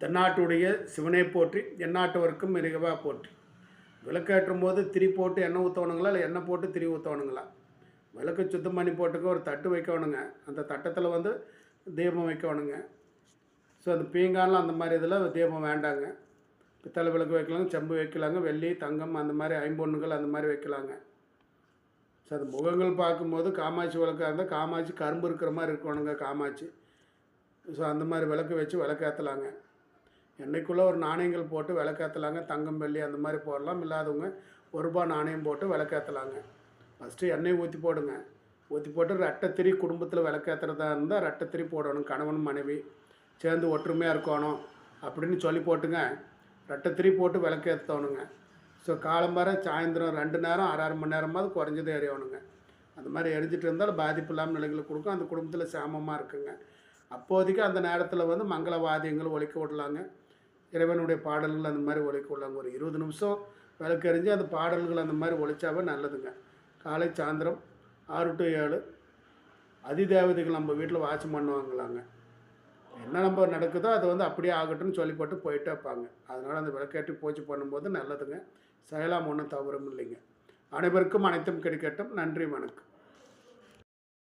தென்னாட்டுடைய சிவனை போற்றி எந்நாட்டவருக்கும் மிருகவா போற்றி. விளக்கேற்றும் போது திரி போட்டு எண்ணெய் ஊற்றணுங்களா இல்லை எண்ணெய் போட்டு திரி ஊற்றணுங்களா விளக்கு சுத்தம் பண்ணி போட்டுக்க ஒரு தட்டு வைக்கணுங்க அந்த தட்டத்தில் வந்து தீபம் வைக்கணுங்க ஸோ அந்த பீங்கான்லாம் அந்த மாதிரி இதில் தீபம் வேண்டாங்க. பித்தளை விளக்கு வைக்கலாங்க செம்பு வைக்கலாங்க வெள்ளி தங்கம் அந்த மாதிரி ஐம்பொண்ணுகள் அந்த மாதிரி வைக்கலாங்க. ஸோ அந்த முகங்கள் பார்க்கும்போது காமாட்சி விளக்காக இருந்தால் காமாட்சி கரும்பு இருக்கிற மாதிரி இருக்கணுங்க காமாட்சி. ஸோ அந்த மாதிரி விளக்கு வச்சு விளக்கேற்றலாங்க என்றைக்குள்ளே ஒரு நாணயங்கள் போட்டு விளக்கேற்றலாங்க தங்கம் வெள்ளி அந்த மாதிரி போடலாம். இல்லாதவங்க ஒரு ரூபாய் நாணயம் போட்டு விளக்கேற்றலாங்க ஃபஸ்ட்டு எண்ணெய் ஊற்றி போடுங்க. ஊற்றி போட்டு ரெட்டத்திரி குடும்பத்தில் விளக்கேற்றுறதா இருந்தால் ரெட்டத்திரி போடணும். கணவன் மனைவி சேர்ந்து ஒற்றுமையாக இருக்கணும் அப்படின்னு சொல்லி போட்டுங்க. ரெட்டத்திரி போட்டு விளக்கேற்றணுங்க ஸோ காலம்பர சாயந்தரம் ரெண்டு நேரம் அரை அரை மணி நேரமாவது குறைஞ்சது எறியணுங்க அந்த மாதிரி எரிஞ்சிட்டு இருந்தாலும் பாதிப்பு இல்லாமல் நிலைகளை கொடுக்கும். அந்த குடும்பத்தில் சேமமாக இருக்குங்க. அப்போதைக்கு அந்த நேரத்தில் வந்து மங்களவாதியங்கள் ஒழிக்க விடலாங்க. இறைவனுடைய பாடல்கள் அந்த மாதிரி ஒழிக்க ஒரு இருபது நிமிஷம் விளக்கெறிஞ்சு அந்த பாடல்கள் அந்த மாதிரி ஒழிச்சாவே நல்லதுங்க. காலை சாயந்தரம் ஆறு டு ஏழு அதிதேவதைகள் நம்ம வீட்டில் வாட்சம் பண்ணுவாங்களாங்க. என்ன நம்ம நடக்குதோ அது வந்து அப்படியே ஆகட்டும்னு சொல்லிப்பட்டு போயிட்டே இருப்பாங்க. அதனால் அந்த விளக்கேற்றி பூஜை பண்ணும்போது நல்லதுங்க. செய்யலாம் ஒன்றும் தவறும் இல்லைங்க. அனைவருக்கும் அனைத்தும் கிடைக்கட்டும். நன்றி வணக்கம்.